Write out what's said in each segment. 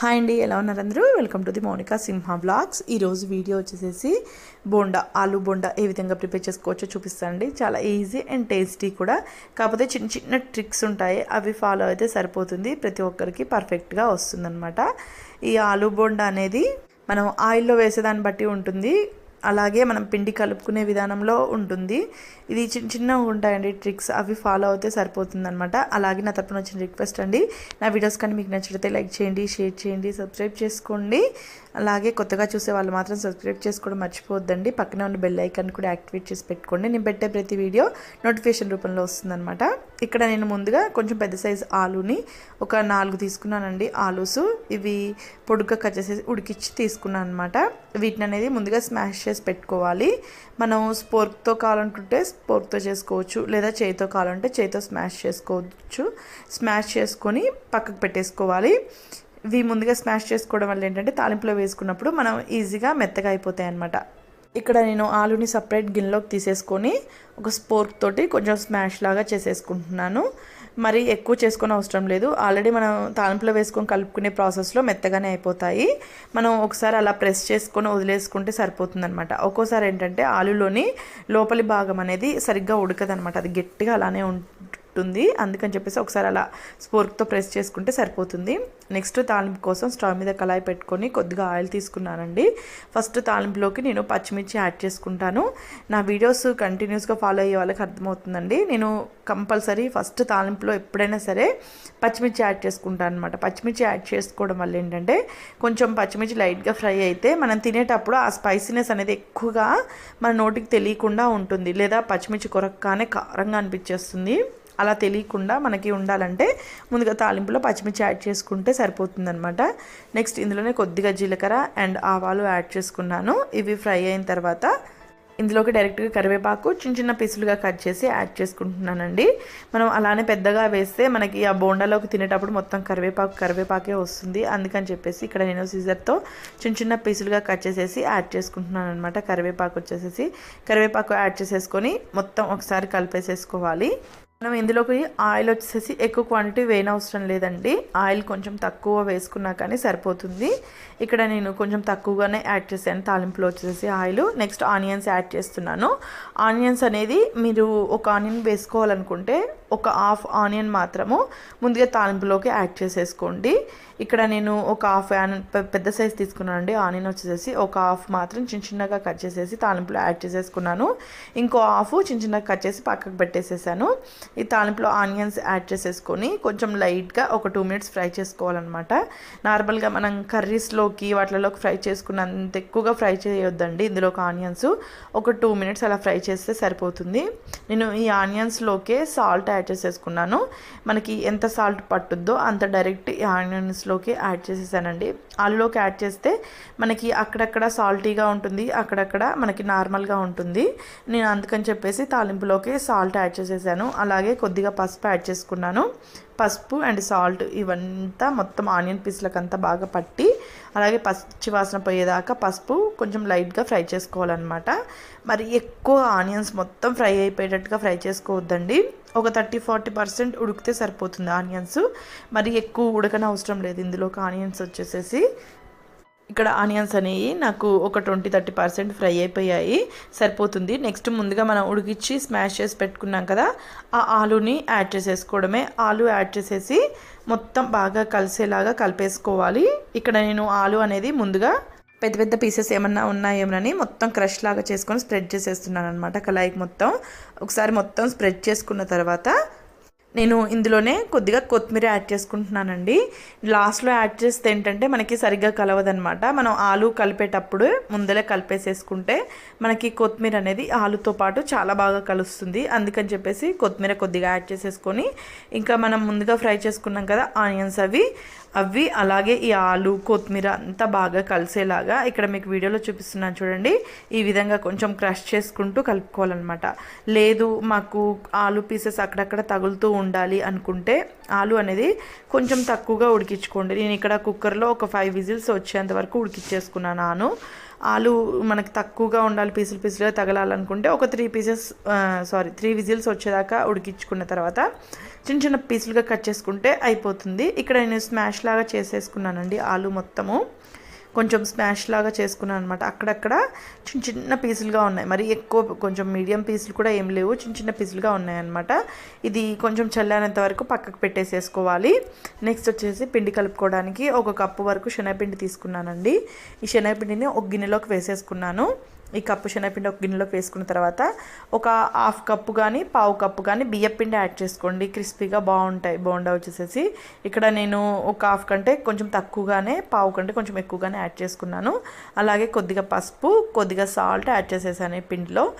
Hi అండి ఎలా ఉన్నారు అందరూ? Welcome to the Mounika Simha blogs ఈరోజు వీడియో వచ్చేసేసి బోండా ఆలు బోండా ఏ విధంగా ప్రిపేర్ చేసుకోవచ్చో చూపిస్తానండి చాలా ఈజీ అండ్ టేస్టీ కూడా. కాకపోతే చిన్న చిన్న ట్రిక్స్ ఉంటాయి అవి ఫాలో అయితే సరిపోతుంది. ప్రతి ఒక్కరికి పర్ఫెక్ట్గా వస్తుందన్నమాట. ఈ ఆలు బోండా అనేది మనం ఆయిల్లో వేసేదాన్ని బట్టి ఉంటుంది. అలాగే మనం పిండి కలుపుకునే విధానంలో ఉంటుంది. ఇది చిన్న చిన్నగా ఉంటాయండి ట్రిక్స్. అవి ఫాలో అవుతే సరిపోతుందన్నమాట. అలాగే నా తరపున వచ్చిన రిక్వెస్ట్ అండి నా వీడియోస్ కానీ మీకు నచ్చితే లైక్ చేయండి షేర్ చేయండి సబ్స్క్రైబ్ చేసుకోండి. అలాగే కొత్తగా చూసే వాళ్ళు మాత్రం సబ్స్క్రైబ్ చేసుకోవడం మర్చిపోవద్దండి. పక్కనే ఉన్న బెల్ ఐకాన్ కూడా యాక్టివేట్ చేసి పెట్టుకోండి. నేను పెట్టే ప్రతి వీడియో నోటిఫికేషన్ రూపంలో వస్తుందన్నమాట. ఇక్కడ నేను ముందుగా కొంచెం పెద్ద సైజు ఆలుని ఒక నాలుగు తీసుకున్నానండి. ఆలూస్ ఇవి పొడుగ్గా కట్ చేసేసి ఉడికిచ్చి తీసుకున్నాను అనమాట వీటిని అనేది ముందుగా స్మాష్ చేసి పెట్టుకోవాలి. మనం స్పోర్క్తో కావాలనుకుంటే స్పోర్క్తో చేసుకోవచ్చు లేదా చేయితో కావాలంటే చేయితో స్మాష్ చేసుకోవచ్చు. స్మాష్ చేసుకొని పక్కకు పెట్టేసుకోవాలి. ఇవి ముందుగా స్మాష్ చేసుకోవడం వల్ల ఏంటంటే తాలింపులో వేసుకున్నప్పుడు మనం ఈజీగా మెత్తగా అయిపోతాయి అనమాట ఇక్కడ నేను ఆలుని సపరేట్ గిన్నెలోకి తీసేసుకొని ఒక స్పోర్క్ తోటి కొంచెం స్మాష్ లాగా చేసేసుకుంటున్నాను. మరి ఎక్కువ చేసుకొని అవసరం లేదు. ఆల్రెడీ మనం తాలింపులో వేసుకొని కలుపుకునే ప్రాసెస్లో మెత్తగానే అయిపోతాయి. మనం ఒకసారి అలా ప్రెస్ చేసుకొని వదిలేసుకుంటే సరిపోతుందనమాట ఒక్కోసారి ఏంటంటే ఆలులోని లోపలి భాగం అనేది సరిగ్గా ఉడకదనమాట అది గట్టిగా అలానే ఉంటుంది అందుకని చెప్పేసి ఒకసారి అలా స్పోర్క్తో ప్రెస్ చేసుకుంటే సరిపోతుంది. నెక్స్ట్ తాలింపు కోసం స్టవ్ మీద కళాయి పెట్టుకొని కొద్దిగా ఆయిల్ తీసుకున్నానండి. ఫస్ట్ తాలింపులోకి నేను పచ్చిమిర్చి యాడ్ చేసుకుంటాను. నా వీడియోస్ కంటిన్యూస్గా ఫాలో అయ్యే వాళ్ళకి అర్థమవుతుందండి. నేను కంపల్సరీ ఫస్ట్ తాలింపులో ఎప్పుడైనా సరే పచ్చిమిర్చి యాడ్ చేసుకుంటాను అనమాట పచ్చిమిర్చి యాడ్ చేసుకోవడం వల్ల ఏంటంటే కొంచెం పచ్చిమిర్చి లైట్గా ఫ్రై అయితే మనం తినేటప్పుడు ఆ స్పైసీనెస్ అనేది ఎక్కువగా మన నోటికి తెలియకుండా ఉంటుంది. లేదా పచ్చిమిర్చి కొరకగానే కారంగా అనిపించేస్తుంది. అలా తెలియకుండా మనకి ఉండాలంటే ముందుగా తాలింపులో పచ్చిమిర్చి యాడ్ చేసుకుంటే సరిపోతుందనమాట నెక్స్ట్ ఇందులోనే కొద్దిగా జీలకర్ర అండ్ ఆవాలు యాడ్ చేసుకున్నాను. ఇవి ఫ్రై అయిన తర్వాత ఇందులోకి డైరెక్ట్గా కరివేపాకు చిన్న చిన్న పీసులుగా కట్ చేసి యాడ్ చేసుకుంటున్నానండి. మనం అలానే పెద్దగా వేస్తే మనకి ఆ బోండాలోకి తినేటప్పుడు మొత్తం కరివేపాకు కరివేపాకే వస్తుంది. అందుకని చెప్పేసి ఇక్కడ నేను సీజర్తో చిన్న చిన్న పీసులుగా కట్ చేసేసి యాడ్ చేసుకుంటున్నాను అనమాట కరివేపాకు వచ్చేసేసి కరివేపాకు యాడ్ చేసేసుకొని మొత్తం ఒకసారి కలిపేసేసుకోవాలి. మనం ఇందులోకి ఆయిల్ వచ్చేసి ఎక్కువ క్వాంటిటీ వేయనవసరం లేదండి. ఆయిల్ కొంచెం తక్కువ వేసుకున్నా కానీ సరిపోతుంది. ఇక్కడ నేను కొంచెం తక్కువగానే యాడ్ చేశాను. తాలింపులో వచ్చేసి ఆయిల్. నెక్స్ట్ ఆనియన్స్ యాడ్ చేస్తున్నాను. ఆనియన్స్ అనేది మీరు ఒక ఆనియన్ వేసుకోవాలనుకుంటే ఒక హాఫ్ ఆనియన్ మాత్రము ముందుగా తాలింపులోకి యాడ్ చేసేసుకోండి. ఇక్కడ నేను ఒక హాఫ్ పెద్ద సైజ్ తీసుకున్నాను అండి ఆనియన్ వచ్చేసి ఒక హాఫ్ మాత్రం చిన్న చిన్నగా కట్ చేసేసి తాలింపులో యాడ్ చేసేసుకున్నాను. ఇంకో హాఫ్ చిన్న చిన్నగా కట్ చేసి పక్కకు పెట్టేసేసాను. ఈ తాలింపులో ఆనియన్స్ యాడ్ చేసేసుకొని కొంచెం లైట్గా ఒక టూ మినిట్స్ ఫ్రై చేసుకోవాలన్నమాట. నార్మల్గా మనం కర్రీస్లోకి వాటిలోకి ఫ్రై చేసుకున్నంత ఎక్కువగా ఫ్రై చేయొద్దండి. ఇందులోకి ఆనియన్స్ ఒక టూ మినిట్స్ అలా ఫ్రై చేస్తే సరిపోతుంది. నేను ఈ ఆనియన్స్లోకే సాల్ట్ యాడ్ చేసేసుకున్నాను మనకి ఎంత సాల్ట్ పట్టుద్దో అంత డైరెక్ట్ ఆనియన్స్లోకి యాడ్ చేసేసానండి. ఆలులోకి యాడ్ చేస్తే మనకి అక్కడక్కడ సాల్టీగా ఉంటుంది అక్కడక్కడ మనకి నార్మల్గా ఉంటుంది. నేను అందుకని చెప్పేసి తాలింపులోకి సాల్ట్ యాడ్ చేసేసాను. అలాగే కొద్దిగా పసుపు యాడ్ చేసుకున్నాను. పసుపు అండ్ సాల్ట్ ఇవంతా మొత్తం ఆనియన్ పీస్లకంతా బాగా పట్టి అలాగే పచ్చి వాసన పోయేదాకా పసుపు కొంచెం లైట్గా ఫ్రై చేసుకోవాలన్నమాట. మరి ఎక్కువ ఆనియన్స్ మొత్తం ఫ్రై అయిపోయేటట్టుగా ఫ్రై చేసుకోవద్దండి. ఒక థర్టీ ఫార్టీ పర్సెంట్ ఉడికితే సరిపోతుంది ఆనియన్స్. మరి ఎక్కువ ఉడకన అవసరం లేదు. ఇందులోకి ఆనియన్స్ వచ్చేసేసి ఇక్కడ ఆనియన్స్ అనేవి నాకు ఒక ట్వంటీ థర్టీ పర్సెంట్ ఫ్రై అయిపోయాయి. సరిపోతుంది. నెక్స్ట్ ముందుగా మనం ఉడికిచ్చి స్మాష్ చేసి పెట్టుకున్నాం కదా ఆ ఆలుని యాడ్ చేసేసుకోవడమే. ఆలు యాడ్ చేసేసి మొత్తం బాగా కలిసేలాగా కలిపేసుకోవాలి. ఇక్కడ నేను ఆలు అనేది ముందుగా పెద్ద పెద్ద పీసెస్ ఏమన్నా ఉన్నాయేమోనని మొత్తం క్రష్ లాగా చేసుకొని స్ప్రెడ్ చేసేస్తున్నాను అనమాట కలాయికి మొత్తం. ఒకసారి మొత్తం స్ప్రెడ్ చేసుకున్న తర్వాత నేను ఇందులోనే కొద్దిగా కొత్తిమీర యాడ్ చేసుకుంటున్నానండి. లాస్ట్లో యాడ్ చేస్తే ఏంటంటే మనకి సరిగ్గా కలవదనమాట మనం ఆలు కలిపేటప్పుడు ముందలే కలిపేసేసుకుంటే మనకి కొత్తిమీర అనేది ఆలుతో పాటు చాలా బాగా కలుస్తుంది. అందుకని చెప్పేసి కొత్తిమీర కొద్దిగా యాడ్ చేసేసుకొని ఇంకా మనం ముందుగా ఫ్రై చేసుకున్నాం కదా ఆనియన్స్ అవి అవి అలాగే ఈ ఆలు కొత్తిమీర అంతా బాగా కలిసేలాగా ఇక్కడ మీకు వీడియోలో చూపిస్తున్నాను చూడండి. ఈ విధంగా కొంచెం క్రష్ చేసుకుంటూ కలుపుకోవాలన్నమాట. లేదు మాకు ఆలు పీసెస్ అక్కడక్కడ తగులుతూ ఉండాలి అనుకుంటే ఆలు అనేది కొంచెం తక్కువగా ఉడికించుకోండి. నేను ఇక్కడ కుక్కర్లో ఒక ఫైవ్ విజిల్స్ వచ్చేంత వరకు ఉడికిచ్చేసుకున్నాను ఆను. ఆలు మనకు తక్కువగా ఉండాలి పీసులు పీసులుగా తగలాలనుకుంటే ఒక three pieces sorry three whistles వచ్చేదాకా ఉడికించుకున్న తర్వాత చిన్న చిన్న పీసులుగా కట్ చేసుకుంటే అయిపోతుంది. ఇక్కడ నేను స్మాష్ లాగా చేసేసుకున్నానండి ఆలు మొత్తము. కొంచెం స్మాష్ లాగా చేసుకున్నాను అనమాట అక్కడక్కడ చిన్న చిన్న పీసులుగా ఉన్నాయి. మరి ఎక్కువ కొంచెం మీడియం పీసులు కూడా ఏం లేవు. చిన్న చిన్న పీసులుగా ఉన్నాయన్నమాట ఇది కొంచెం చల్లారేంత వరకు పక్కకు పెట్టేసేసుకోవాలి. నెక్స్ట్ వచ్చేసి పిండి కలుపుకోవడానికి ఒక కప్పు వరకు శనగపిండి తీసుకున్నానండి. ఈ శనగపిండిని ఒక గిన్నెలోకి వేసేసుకున్నాను. ఈ కప్పు శనగపిండి ఒక గిన్నెలోకి వేసుకున్న తర్వాత ఒక హాఫ్ కప్పు కానీ పావు కప్పు కానీ బియ్యపిండి యాడ్ చేసుకోండి. క్రిస్పీగా బాగుంటాయి బోండా వచ్చేసేసి. ఇక్కడ నేను ఒక హాఫ్ కంటే కొంచెం తక్కువగానే పావు కంటే కొంచెం ఎక్కువగానే యాడ్ చేసుకున్నాను. అలాగే కొద్దిగా పసుపు కొద్దిగా సాల్ట్ యాడ్ చేసేసాను ఈ పిండిలో.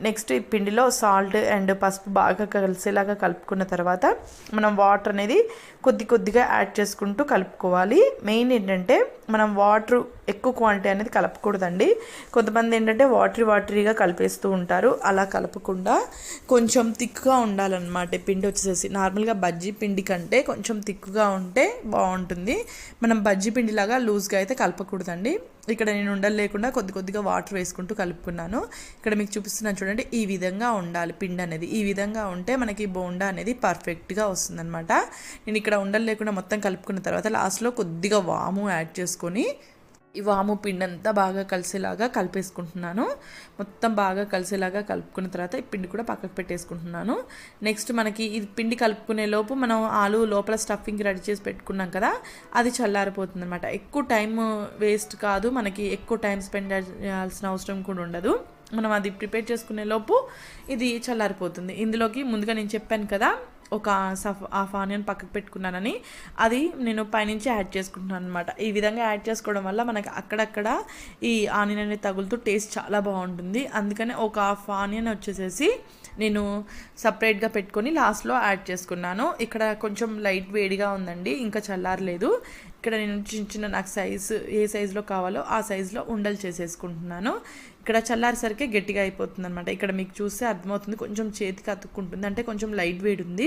నెక్స్ట్ ఈ పిండిలో సాల్ట్ అండ్ పసుపు బాగా కలిసేలాగా కలుపుకున్న తర్వాత మనం వాటర్ అనేది కొద్ది కొద్దిగా యాడ్ చేసుకుంటూ కలుపుకోవాలి. మెయిన్ ఏంటంటే మనం వాటర్ ఎక్కువ క్వాంటిటీ అనేది కలపకూడదండి. కొంతమంది ఏంటంటే వాటరీ వాటరీగా కలిపేస్తూ ఉంటారు. అలా కలపకుండా కొంచెం థిక్గా ఉండాలన్నమాట. పిండి వచ్చేసేసి నార్మల్గా బజ్జీ పిండి కంటే కొంచెం థిక్గా ఉంటే బాగుంటుంది. మనం బజ్జీ పిండిలాగా లూజ్గా అయితే కలపకూడదండి. ఇక్కడ నేను ఉండలు లేకుండా కొద్ది కొద్దిగా వాటర్ వేసుకుంటూ కలుపుకున్నాను. ఇక్కడ మీకు చూపిస్తున్నాను చూడండి ఈ విధంగా ఉండాలి పిండి అనేది. ఈ విధంగా ఉంటే మనకి బోండా అనేది పర్ఫెక్ట్గా వస్తుందన్నమాట. నేను ఇక్కడ ఉండలు లేకుండా మొత్తం కలుపుకున్న తర్వాత లాస్ట్లో కొద్దిగా వాము యాడ్ చేసుకొని ఈ వాము పిండి అంతా బాగా కలిసేలాగా కలిపేసుకుంటున్నాను. మొత్తం బాగా కలిసేలాగా కలుపుకున్న తర్వాత ఈ పిండి కూడా పక్కకు పెట్టేసుకుంటున్నాను. నెక్స్ట్ మనకి ఇది పిండి కలుపుకునే లోపు మనం ఆలు లోపల స్టఫింగ్ రెడీ చేసి పెట్టుకున్నాం కదా అది చల్లారిపోతుంది అనమాట ఎక్కువ టైం వేస్ట్ కాదు మనకి ఎక్కువ టైం స్పెండ్ చేయాల్సిన అవసరం కూడా ఉండదు. మనం అది ప్రిపేర్ చేసుకునే లోపు ఇది చల్లారిపోతుంది. ఇందులోకి ముందుగా నేను చెప్పాను కదా ఒక సఫ్ హాఫ్ ఆనియన్ పక్కకు పెట్టుకున్నానని అది నేను పైనుంచి యాడ్ చేసుకుంటున్నాను అనమాట ఈ విధంగా యాడ్ చేసుకోవడం వల్ల మనకి అక్కడక్కడ ఈ ఆనియన్ అనేది తగులుతూ టేస్ట్ చాలా బాగుంటుంది. అందుకనే ఒక హాఫ్ ఆనియన్ వచ్చేసేసి నేను సపరేట్గా పెట్టుకొని లాస్ట్లో యాడ్ చేసుకున్నాను. ఇక్కడ కొంచెం లైట్ వేడిగా ఉందండి ఇంకా చల్లారలేదు. ఇక్కడ నేను చిన్న చిన్న నాకు సైజు ఏ సైజులో కావాలో ఆ సైజులో ఉండలు చేసేసుకుంటున్నాను. ఇక్కడ చల్లారేసరికి గట్టిగా అయిపోతుంది అనమాట ఇక్కడ మీకు చూస్తే అర్థమవుతుంది కొంచెం చేతికి అతుక్కుంటుంది అంటే కొంచెం లైట్ వేడి ఉంది.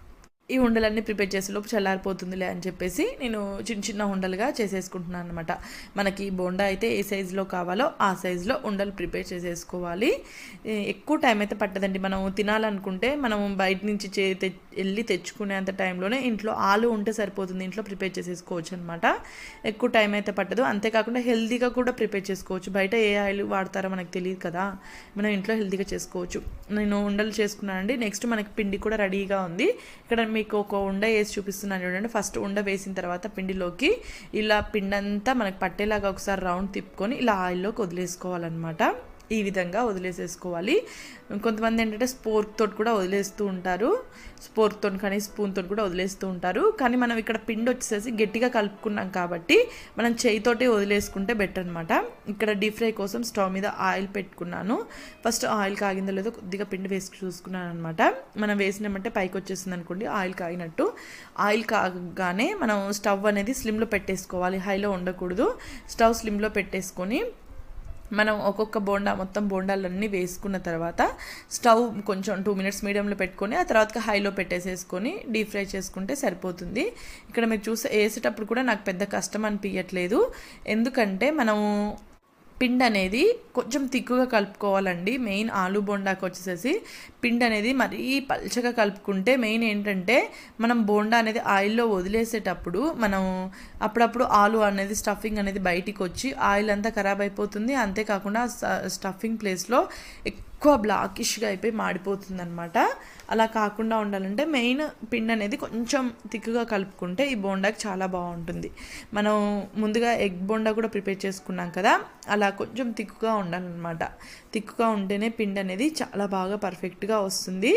ఈ ఉండలన్నీ ప్రిపేర్ చేసే లోపు చల్లారిపోతుందిలే అని చెప్పేసి నేను చిన్న చిన్న ఉండలుగా చేసేసుకుంటున్నాను అనమాట మనకి బోండా అయితే ఏ సైజులో కావాలో ఆ సైజులో ఉండలు ప్రిపేర్ చేసేసుకోవాలి. ఎక్కువ టైం అయితే పట్టదండి. మనం తినాలనుకుంటే మనం బయట నుంచి చే వెళ్ళి తెచ్చుకునేంత టైంలోనే ఇంట్లో ఆలు ఉంటే సరిపోతుంది. ఇంట్లో ప్రిపేర్ చేసేసుకోవచ్చు అనమాట ఎక్కువ టైం అయితే పట్టదు. అంతేకాకుండా హెల్తీగా కూడా ప్రిపేర్ చేసుకోవచ్చు. బయట ఏ ఆయిల్ వాడతారో మనకు తెలియదు కదా. మనం ఇంట్లో హెల్తీగా చేసుకోవచ్చు. నేను ఉండలు చేసుకున్నానండి. నెక్స్ట్ మనకి పిండి కూడా రెడీగా ఉంది. ఇక్కడ మీ మీకు ఒక ఉండ వేసి చూపిస్తున్నాను చూడండి. ఫస్ట్ ఉండ వేసిన తర్వాత పిండిలోకి ఇలా పిండంతా మనకు మనకి పట్టేలాగా ఒకసారి రౌండ్ తిప్పుకొని ఇలా ఆయిల్లోకి వదిలేసుకోవాలన్నమాట. ఈ విధంగా వదిలేసేసుకోవాలి. కొంతమంది ఏంటంటే స్పోర్క్ తోటి కూడా వదిలేస్తూ ఉంటారు. స్పోర్క్తో తోటి కానీ స్పూన్ తోటి కూడా వదిలేస్తూ ఉంటారు. కానీ మనం ఇక్కడ పిండి వచ్చేసి గట్టిగా కలుపుకున్నాం కాబట్టి మనం చేయితోటి వదిలేసుకుంటే బెటర్ అనమాట ఇక్కడ డీప్ ఫ్రై కోసం స్టవ్ మీద ఆయిల్ పెట్టుకున్నాను. ఫస్ట్ ఆయిల్ కాగిందో లేదో కొద్దిగా పిండి వేసి చూసుకున్నాను అనమాట మనం వేసినామంటే పైకి వచ్చేసింది అనుకోండి ఆయిల్ కాగినట్టు. ఆయిల్ కాగానే మనం స్టవ్ అనేది స్లిమ్లో పెట్టేసుకోవాలి. హైలో ఉండకూడదు. స్టవ్ స్లిమ్లో పెట్టేసుకొని మనం ఒక్కొక్క బోండా మొత్తం బోండాలన్నీ వేసుకున్న తర్వాత స్టవ్ కొంచెం టూ మినిట్స్ మీడియంలో పెట్టుకొని ఆ తర్వాత హైలో పెట్టేసేసుకొని డీప్ ఫ్రై చేసుకుంటే సరిపోతుంది. ఇక్కడ మీరు చూసే వేసేటప్పుడు కూడా నాకు పెద్ద కష్టం అనిపించట్లేదు ఎందుకంటే మనము పిండి అనేది కొంచెం తిక్కుగా కలుపుకోవాలండి. మెయిన్ ఆలు బోండాకి వచ్చేసేసి పిండి అనేది మరీ పల్చగా కలుపుకుంటే మెయిన్ ఏంటంటే మనం బోండా అనేది ఆయిల్లో వదిలేసేటప్పుడు మనం అప్పుడప్పుడు ఆలు అనేది స్టఫింగ్ అనేది బయటికి వచ్చి ఆయిల్ అంతా ఖరాబ్ అయిపోతుంది. అంతేకాకుండా స్టఫింగ్ ప్లేస్లో ఎక్కువ బ్లాకిష్గా అయిపోయి మాడిపోతుంది అనమాట అలా కాకుండా ఉండాలంటే మెయిన్ పిండి అనేది కొంచెం తిక్కుగా కలుపుకుంటే ఈ బోండాకి చాలా బాగుంటుంది. మనం ముందుగా ఎగ్ బోండా కూడా ప్రిపేర్ చేసుకున్నాం కదా అలా కొంచెం తిక్కుగా ఉండాలన్నమాట. తిక్కుగా ఉంటేనే పిండి అనేది చాలా బాగా పర్ఫెక్ట్గా వస్తుంది.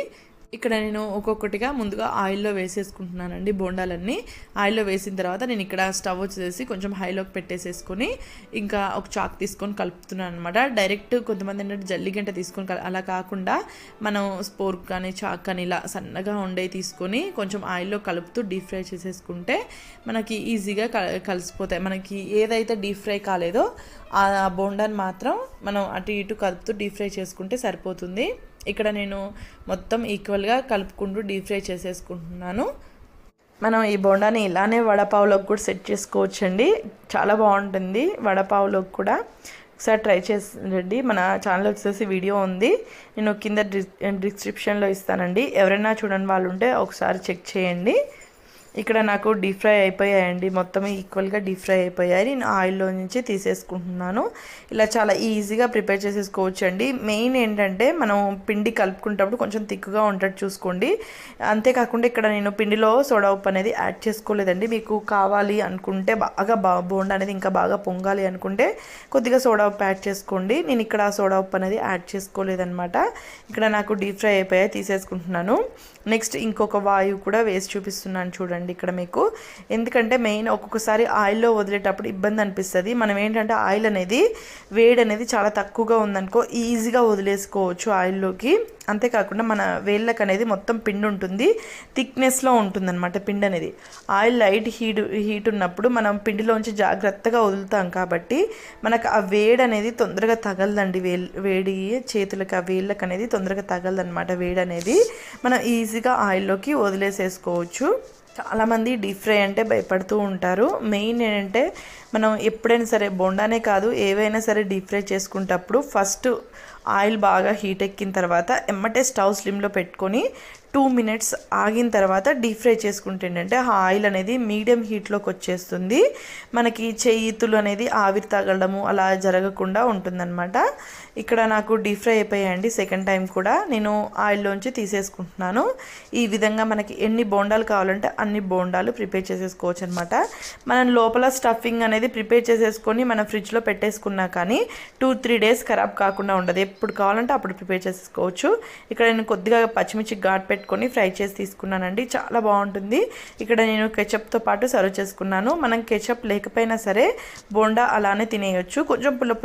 ఇక్కడ నేను ఒక్కొక్కటిగా ముందుగా ఆయిల్లో వేసేసుకుంటున్నానండి బోండాలన్నీ. ఆయిల్లో వేసిన తర్వాత నేను ఇక్కడ స్టవ్ వచ్చేసి కొంచెం హైలోకి పెట్టేసేసుకొని ఇంకా ఒక చాక్ తీసుకొని కలుపుతున్నాను అనమాట డైరెక్ట్ కొంతమంది ఏంటంటే జల్లి గంట తీసుకొని అలా కాకుండా మనం స్పోర్క్ కానీ చాక్ కానీ ఇలా సన్నగా ఉండే తీసుకొని కొంచెం ఆయిల్లో కలుపుతూ డీప్ ఫ్రై చేసేసుకుంటే మనకి ఈజీగా క- కలిసిపోతాయి. మనకి ఏదైతే డీప్ ఫ్రై కాలేదో ఆ బోండాని మాత్రం మనం అటు ఇటు కలుపుతూ డీప్ ఫ్రై చేసుకుంటే సరిపోతుంది. ఇక్కడ నేను మొత్తం ఈక్వల్గా కలుపుకుంటూ డీప్ ఫ్రై చేసేసుకుంటున్నాను. మనం ఈ బోండాని ఇలానే వడపావులోకి కూడా సెట్ చేసుకోవచ్చండి. చాలా బాగుంటుంది వడపావులోకి కూడా. ఒకసారి ట్రై చేయండి మన ఛానల్ వచ్చేసి వీడియో ఉంది. నేను కింద డిస్క్రిప్షన్లో ఇస్తానండి. ఎవరైనా చూడని వాళ్ళు ఉంటే ఒకసారి చెక్ చేయండి. ఇక్కడ నాకు డీప్ ఫ్రై అయిపోయాయండి. మొత్తం ఈక్వల్గా డీప్ ఫ్రై అయిపోయాయి. నేను ఆయిల్లో నుంచి తీసేసుకుంటున్నాను. ఇలా చాలా ఈజీగా ప్రిపేర్ చేసేసుకోవచ్చు అండి మెయిన్ ఏంటంటే మనం పిండి కలుపుకునేటప్పుడు కొంచెం థిక్గా ఉండేట్టు చూసుకోండి. అంతేకాకుండా ఇక్కడ నేను పిండిలో సోడా ఉప్పు అనేది యాడ్ చేసుకోలేదండి. మీకు కావాలి అనుకుంటే బాగా బా బోండా అనేది ఇంకా బాగా పొంగాలి అనుకుంటే కొద్దిగా సోడా ఉప్పు యాడ్ చేసుకోండి. నేను ఇక్కడ సోడా ఉప్పు అనేది యాడ్ చేసుకోలేదనమాట ఇక్కడ నాకు డీప్ ఫ్రై అయిపోయాయి తీసేసుకుంటున్నాను. నెక్స్ట్ ఇంకొక వాయువు కూడా వేసి చూపిస్తున్నాను చూడండి. ఇక్కడ మీకు. ఎందుకంటే మెయిన్ ఒక్కొక్కసారి ఆయిల్లో వదిలేటప్పుడు ఇబ్బంది అనిపిస్తుంది. మనం ఏంటంటే ఆయిల్ అనేది వేడి అనేది చాలా తక్కువగా ఉందనుకో ఈజీగా వదిలేసుకోవచ్చు ఆయిల్లోకి. అంతేకాకుండా మన వేళ్ళకు అనేది మొత్తం పిండి ఉంటుంది. థిక్నెస్లో ఉంటుందన్నమాట పిండి అనేది. ఆయిల్ లైట్ హీట్ హీట్ ఉన్నప్పుడు మనం పిండిలోంచి జాగ్రత్తగా వదులుతాం కాబట్టి మనకు ఆ వేడి అనేది తొందరగా తగలదండి. వే వేడి చేతులకు ఆ వేళ్ళకు అనేది తొందరగా తగలదన్నమాట వేడి అనేది. మనం ఈజీగా ఆయిల్లోకి వదిలేసేసుకోవచ్చు. చాలామంది డీప్ ఫ్రై అంటే భయపడుతూ ఉంటారు. మెయిన్ ఏంటంటే మనం ఎప్పుడైనా సరే బొండానే కాదు ఏవైనా సరే డీప్ ఫ్రై చేసుకుంటప్పుడు ఫస్ట్ ఆయిల్ బాగా హీట్ ఎక్కిన తర్వాత ఎమ్మటే స్టవ్ స్లిమ్లో పెట్టుకొని టూ మినిట్స్ ఆగిన తర్వాత డీప్ ఫ్రై చేసుకుంటాండంటే ఆ ఆయిల్ అనేది మీడియం హీట్లోకి వచ్చేస్తుంది. మనకి చేతులు అనేది ఆవిరి తగలడము అలా జరగకుండా ఉంటుందన్నమాట. ఇక్కడ నాకు డీప్ ఫ్రై అయిపోయాయండి సెకండ్ టైం కూడా. నేను ఆయిల్లోంచి తీసేసుకుంటున్నాను. ఈ విధంగా మనకి ఎన్ని బోండాలు కావాలంటే అన్ని బోండాలు ప్రిపేర్ చేసేసుకోవచ్చు అనమాట మనం లోపల స్టఫింగ్ అనేది ప్రిపేర్ చేసేసుకొని మనం ఫ్రిడ్జ్లో పెట్టేసుకున్నా కానీ టూ త్రీ డేస్ ఖరాబ్ కాకుండా ఉండదు. ఎప్పుడు కావాలంటే అప్పుడు ప్రిపేర్ చేసేసుకోవచ్చు. ఇక్కడ నేను కొద్దిగా పచ్చిమిర్చి ఘాట్ పెట్టుకొని ఫ్రై చేసి తీసుకున్నానండి. చాలా బాగుంటుంది. ఇక్కడ నేను కెచప్తో పాటు సర్వ్ చేసుకున్నాను. మనం కెచప్ లేకపోయినా సరే బోండా అలానే తినేయొచ్చు. కొంచెం పుల్ల